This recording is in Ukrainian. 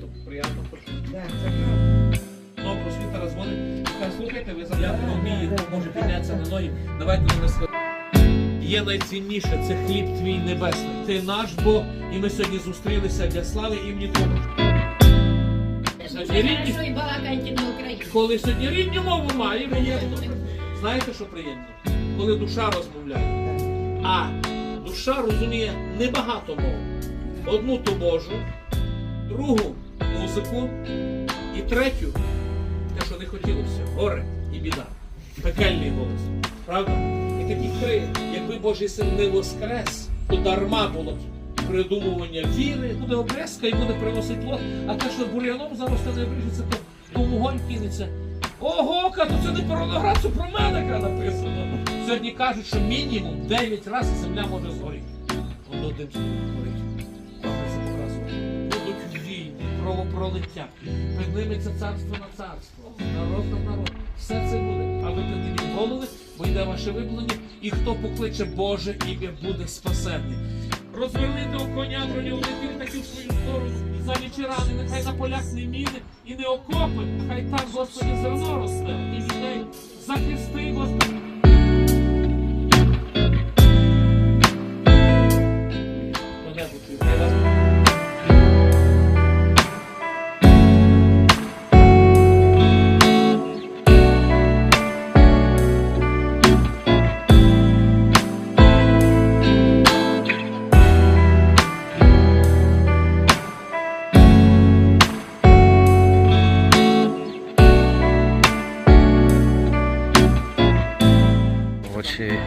то приємно почути. Ну, просвіта розводить. Слухайте, ви заняти ну, вмієте, може піднятися на ноги. Давайте ми нас. Є найцінніше, це хліб твій небесний. Ти наш Бог, і ми сьогодні зустрілися для слави імені Твого. Рідні, коли сьогодні рідню мову має, приємно. Знаєте, що приємно? Коли душа розмовляє. А душа розуміє небагато мов. Одну то Божу, другу музику і третю те, що не хотілося, горе і біда. Пекельний голос. Правда? І такі три, якби Божий син не воскрес, то дарма було б придумування віри, буде обрезка і буде приносити плод, а те, що бур'яном заросте не обріжеться, то, то вогонь кинеться. Ого, кажу, це не про Леноград, це про мене написано. Сьогодні кажуть, що мінімум 9 разів земля може згоріти. Воно один горить. Кровопролиття. Підниметься царство на царство, народ на народ. Все це буде. А ви підніміть голови, бо йде ваше виблення, і хто покличе Боже ім'я буде спасенний. Розвернити у коня броньовники такі в свою сторону, залічі рани, нехай на полях не міни і не окопи, хай там, Господи, зерно росте і людей захисти, Господи. 去